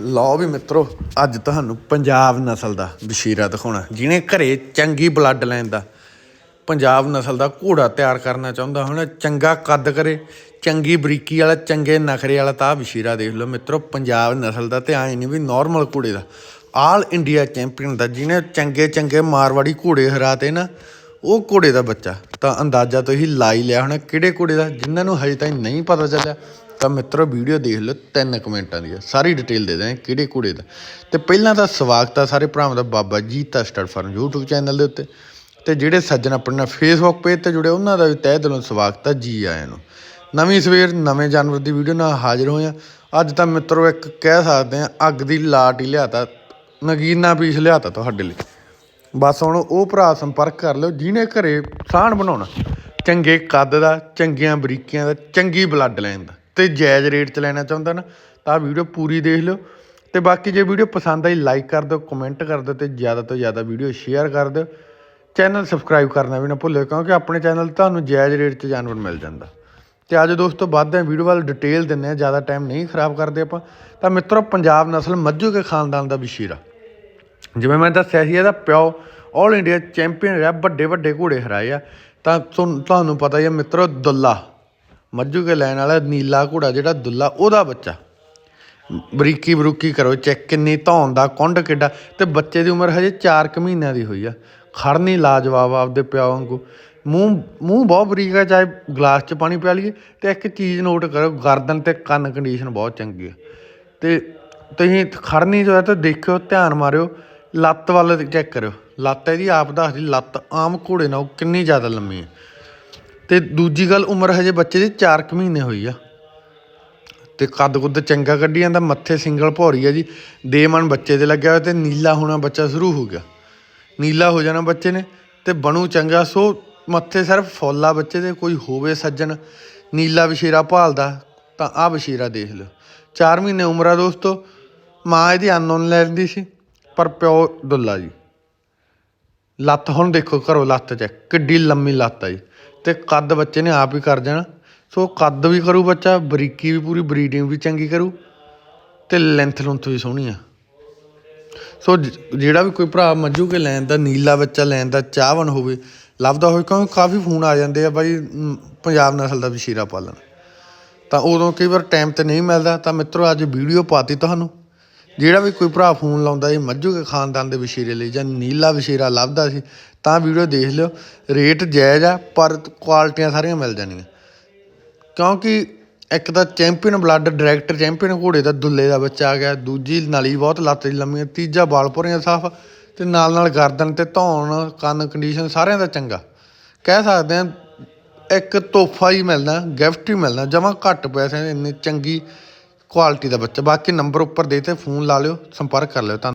ਲਓ ਵੀ ਮਿੱਤਰੋ, ਅੱਜ ਤੁਹਾਨੂੰ ਪੰਜਾਬ ਨਸਲ ਦਾ ਬਸ਼ੀਰਾ ਦਿਖਾਉਣਾ। ਜਿਹਨੇ ਘਰੇ ਚੰਗੀ ਬਲੱਡ ਲਾਈਨ ਦਾ, ਪੰਜਾਬ ਨਸਲ ਦਾ ਘੋੜਾ ਤਿਆਰ ਕਰਨਾ ਚਾਹੁੰਦਾ, ਹੁਣ ਚੰਗਾ ਕੱਦ ਕਰੇ, ਚੰਗੀ ਬਰੀਕੀ ਵਾਲਾ, ਚੰਗੇ ਨਖਰੇ ਵਾਲਾ ਤਾਂ ਆਹ ਵਸ਼ੀਰਾ ਦੇਖ ਲਓ ਮਿੱਤਰੋ, ਪੰਜਾਬ ਨਸਲ ਦਾ ਤੇ ਐਂ ਨਹੀਂ ਵੀ ਨਾਰਮਲ ਘੋੜੇ ਦਾ। ਆਲ ਇੰਡੀਆ ਚੈਂਪੀਅਨ ਦਾ, ਜਿਹਨੇ ਚੰਗੇ ਚੰਗੇ ਮਾਰਵਾੜੀ ਘੋੜੇ ਹਰਾਤੇ ਨਾ, ਉਹ ਘੋੜੇ ਦਾ ਬੱਚਾ। ਤਾਂ ਅੰਦਾਜ਼ਾ ਤੁਸੀਂ ਲਾ ਹੀ ਲਿਆ ਹੋਣਾ ਕਿਹੜੇ ਘੋੜੇ ਦਾ, ਜਿਨ੍ਹਾਂ ਨੂੰ ਹਜੇ ਤਾਈਂ ਨਹੀਂ ਪਤਾ ਚੱਲਿਆ। ਤਾਂ ਮਿੱਤਰੋ, ਵੀਡੀਓ ਦੇਖ ਲਓ, ਤਿੰਨ ਕਮੈਂਟਾਂ ਦੀ ਆ। ਸਾਰੀ ਡਿਟੇਲ ਦੇ ਦਾਂ ਕਿਹੜੇ ਘੋੜੇ ਦਾ। ਤੇ ਪਹਿਲਾਂ ਤਾਂ ਸਵਾਗਤ ਆ ਸਾਰੇ ਭਰਾਵਾਂ ਦਾ Baba Jeeta star farm YouTube channel ਦੇ ਉੱਤੇ। ਤੇ ਜਿਹੜੇ ਸੱਜਣ ਆਪਣੇ ਨਾਲ ਫੇਸਬੁੱਕ ਪੇਜ ਤੇ ਜੁੜੇ, ਉਹਨਾਂ ਦਾ ਵੀ ਤਹਿ ਦਿਲੋਂ ਸਵਾਗਤ ਆ ਜੀ ਆਇਆਂ ਨੂੰ। ਨਵੀਂ ਸਵੇਰ, ਨਵੇਂ ਜਾਨਵਰ ਦੀ ਵੀਡੀਓ ਨਾਲ ਹਾਜ਼ਰ ਹੋਏ ਆ। ਅੱਜ ਤਾਂ ਮਿੱਤਰੋ, ਇੱਕ ਕਹਿ ਸਕਦੇ ਆ, ਅੱਗ ਦੀ ਲਾਟ ਹੀ ਲਿਆਤਾ। ਨਗੀਨਾ ਪੀਸ ਲਿਆਤਾ ਤੁਹਾਡੇ ਲਈ। ਬਸ ਹੁਣ ਉਹ ਭਰਾ ਸੰਪਰਕ ਕਰ ਲਿਓ, ਜਿਹਨੇ ਘਰੇ ਸਾਣ ਬਣਾਉਣਾ। ਚੰਗੇ ਕੱਦ ਦਾ, ਚੰਗੀਆਂ ਬਰੀਕੀਆਂ ਦਾ, ਚੰਗੀ ਬਲੱਡ ਲਾਈਨ ਦਾ। ਤੇ ਜਾਇਜ਼ ਰੇਟ 'ਚ ਲੈਣਾ ਚਾਹੁੰਦਾ ਨਾ, ਤਾਂ ਵੀਡੀਓ ਪੂਰੀ ਦੇਖ ਲਿਓ। ਤੇ ਬਾਕੀ ਜੇ ਵੀਡੀਓ ਪਸੰਦ ਆਈ ਲਾਈਕ ਕਰ ਦਿਓ ਕਮੈਂਟ ਕਰ ਦਿਓ ਤੇ ਜ਼ਿਆਦਾ ਤੋਂ ਜ਼ਿਆਦਾ ਵੀਡੀਓ ਸ਼ੇਅਰ ਕਰ ਦਿਓ। ਚੈਨਲ ਸਬਸਕ੍ਰਾਈਬ ਕਰਨਾ ਵੀ ਨਾ ਭੁੱਲਿਓ, ਕਿਉਂਕਿ ਆਪਣੇ ਚੈਨਲ ਤੇ ਤੁਹਾਨੂੰ ਜਾਇਜ਼ ਰੇਟ 'ਚ ਜਾਨਵਰ ਮਿਲ ਜਾਂਦਾ। ਤੇ ਅੱਜ ਦੋਸਤੋ ਵੱਧਦੇ ਹਾਂ, ਵੀਡੀਓ ਵੱਲ ਡਿਟੇਲ ਦਿੰਨੇ ਆ ਜ਼ਿਆਦਾ ਟਾਈਮ ਨਹੀਂ ਖਰਾਬ ਕਰਦੇ ਆਪਾਂ। ਤਾਂ ਮਿੱਤਰੋ, ਪੰਜਾਬ ਨਸਲ ਮੱਝੂ ਕੇ ਖਾਨਦਾਨ ਦਾ ਬਸ਼ੀਰਾ। ਜਿਵੇਂ ਮੈਂ ਦੱਸਿਆ ਸੀ, ਇਹਦਾ ਪਿਓ 올 ਇੰਡੀਆ ਚੈਂਪੀਅਨ ਰਿਹਾ ਵੱਡੇ ਵੱਡੇ ਘੋੜੇ ਹਰਾਏ ਆ। ਤਾਂ ਤੁਹਾਨੂੰ ਤੁਹਾਨੂੰ ਪਤਾ ਹੀ ਹੈ ਮਿੱਤਰੋ, ਦੁੱਲਾ। ਮੱਝੂ ਕੇ ਲੈਣ ਵਾਲਾ ਨੀਲਾ ਘੋੜਾ ਜਿਹੜਾ ਦੁੱਲਾ, ਉਹਦਾ ਬੱਚਾ। ਬਰੀਕੀ ਬਰੂਕੀ ਕਰੋ, ਚੈੱਕ ਕਿੰਨੀ ਧੌਣ ਦਾ, ਕੁੰਡ ਕਿੱਡਾ। ਤੇ ਬੱਚੇ ਦੀ ਉਮਰ ਹਜੇ 4 ਕੁ ਮਹੀਨਿਆਂ ਦੀ ਹੋਈ ਆ। ਖੜਨੀ ਲਾਜਵਾਬ ਆਪਦੇ ਪਿਓ ਵਾਂਗੂ। ਮੂੰਹ ਮੂੰਹ ਬਹੁਤ ਬਰੀਕ ਆ, ਚਾਹੇ ਗਲਾਸ 'ਚ ਪਾਣੀ ਪਿਆ ਲਈਏ। ਤੇ ਇੱਕ ਚੀਜ਼ ਨੋਟ ਕਰੋ, ਗਰਦਨ ਤੇ ਕੰਨ ਕੰਡੀਸ਼ਨ ਬਹੁਤ ਚੰਗੀ ਆ। ਤੇ ਤੁਸੀਂ ਖੜਨੀ ਜੋ ਹੈ ਤਾਂ ਦੇਖਿਓ, ਧਿਆਨ ਮਾਰਿਓ। ਲੱਤ ਵੱਲ ਚੈੱਕ ਕਰਿਓ। ਲੱਤ ਇਹਦੀ ਆਪ ਦੱਸਦੀ, ਲੱਤ ਆਮ ਘੋੜੇ ਨਾਲੋਂ ਕਿੰਨੀ ਜ਼ਿਆਦਾ ਲੰਮੀ ਹੈ ਤੇ ਦੂਜੀ ਗੱਲ ਉਮਰ ਹਜੇ ਬੱਚੇ ਦੀ 4 ਕੁ ਮਹੀਨੇ ਹੋਈ ਆ। ਤੇ ਕੱਦ ਕੁੱਦ ਚੰਗਾ ਕੱਢੀ ਜਾਂਦਾ, ਮੱਥੇ ਸਿੰਗਲ ਭੌਰੀ ਆ ਜੀ। ਦੇ ਮਨ ਬੱਚੇ ਦੇ ਲੱਗਿਆ ਹੋਇਆ ਤੇ ਨੀਲਾ ਹੋਣਾ ਬੱਚਾ ਸ਼ੁਰੂ ਹੋ ਗਿਆ। ਨੀਲਾ ਹੋ ਜਾਣਾ ਬੱਚੇ ਨੇ ਤੇ ਬਣੂ ਚੰਗਾ, ਸੋ ਮੱਥੇ ਸਿਰਫ ਫੁੱਲਾ ਬੱਚੇ ਦੇ, ਕੋਈ ਹੋਵੇ ਸੱਜਣ। ਨੀਲਾ ਵਿਸ਼ੇਰਾ ਭਾਲਦਾ, ਤਾਂ ਆਹ ਵਿਸ਼ੇਰਾ ਦੇਖ ਲਓ। 4 ਮਹੀਨੇ ਉਮਰ ਆ ਦੋਸਤੋ, ਮਾਂ ਇਹਦੀ ਅਨਨੋਨ ਲੈਂਦੀ ਸੀ, ਪਰ ਪਿਓ ਦੁੱਲਾ ਜੀ। ਲੱਤ ਹੁਣ ਦੇਖੋ ਘਰੋਂ ਲੱਤ ਚੈੱਕ ਕਿੱਡੀ ਲੰਮੀ ਲੱਤ ਆ ਜੀ। ਅਤੇ ਕੱਦ ਬੱਚੇ ਨੇ ਆਪ ਹੀ ਕਰ ਜਾਣਾ। ਸੋ ਕੱਦ ਵੀ ਕਰੂ ਬੱਚਾ, ਬਰੀਕੀ ਵੀ ਪੂਰੀ, ਬਰੀਡਿੰਗ ਵੀ ਚੰਗੀ ਕਰੂ ਅਤੇ ਲੈਂਥ ਲੁੰਥ ਵੀ ਸੋਹਣੀ ਆ। ਸੋ ਜਿਹੜਾ ਵੀ ਕੋਈ ਭਰਾ ਮੱਝੂ ਕੇ ਲੈਣ ਦਾ, ਨੀਲਾ ਬੱਚਾ ਲੈਣ ਦਾ, ਚਾਹਵਨ ਹੋਵੇ, ਲੱਭਦਾ ਹੋਵੇ, ਕਿਉਂਕਿ ਕਾਫੀ ਫੋਨ ਆ ਜਾਂਦੇ ਆ ਬਾਈ ਪੰਜਾਬ ਨਸਲ ਦਾ ਵਸ਼ੀਰਾ ਪਾਲਣ। ਤਾਂ ਉਦੋਂ ਕਈ ਵਾਰ ਟਾਈਮ ਤੇ ਨਹੀਂ ਮਿਲਦਾ। ਤਾਂ ਮਿੱਤਰੋ, ਅੱਜ ਵੀਡੀਓ ਪਾਤੀ ਤੁਹਾਨੂੰ। ਜਿਹੜਾ ਵੀ ਕੋਈ ਭਰਾ ਫੋਨ ਲਾਉਂਦਾ ਸੀ, ਮੱਝੂ ਕੇ ਖਾਨਦਾਨ ਦੇ ਵਿਸ਼ੇਰੇ ਲਈ ਜਾਂ ਨੀਲਾ ਵਿਸ਼ੇਰਾ ਲੱਭਦਾ ਸੀ, ਤਾਂ ਵੀਡੀਓ ਦੇਖ ਲਿਓ। ਰੇਟ ਜਾਇਜ਼ ਆ, ਪਰ ਕੁਆਲਿਟੀਆਂ ਸਾਰੀਆਂ ਮਿਲ ਜਾਣੀਆਂ। ਕਿਉਂਕਿ ਇੱਕ ਤਾਂ ਚੈਂਪੀਅਨ ਬਲੱਡ, ਡਾਇਰੈਕਟਰ ਚੈਂਪੀਅਨ ਘੋੜੇ ਦਾ ਦੁੱਲੇ ਦਾ ਬੱਚਾ ਆ ਗਿਆ, ਦੂਜੀ ਨਲੀ ਬਹੁਤ ਲੱਤ ਦੀ ਲੰਮੀ ਤੀਜਾ ਬਾਲ ਭੁਰੀਆਂ ਸਾਫ਼ ਤੇ ਨਾਲ ਨਾਲ ਗਰਦਨ ਤੇ ਧੌਣ, ਕੰਨ ਕੰਡੀਸ਼ਨ ਸਾਰਿਆਂ ਦਾ ਚੰਗਾ। ਕਹਿ ਸਕਦੇ ਆ ਇੱਕ ਤੋਹਫਾ ਹੀ ਮਿਲਦਾ ਗਿਫਟ ਹੀ ਮਿਲਦਾ, ਜਮਾ ਘੱਟ ਪੈਸਿਆਂ ਦੇ, ਇੰਨੇ ਚੰਗੀ ਕੁਆਲਿਟੀ ਦਾ ਬੱਚਾ। ਬਾਕੀ ਨੰਬਰ ਉੱਪਰ ਦੇ ਤੇ ਫੋਨ ਲਾ ਲਿਓ, ਸੰਪਰਕ ਕਰ ਲਿਓ। ਧੰਨ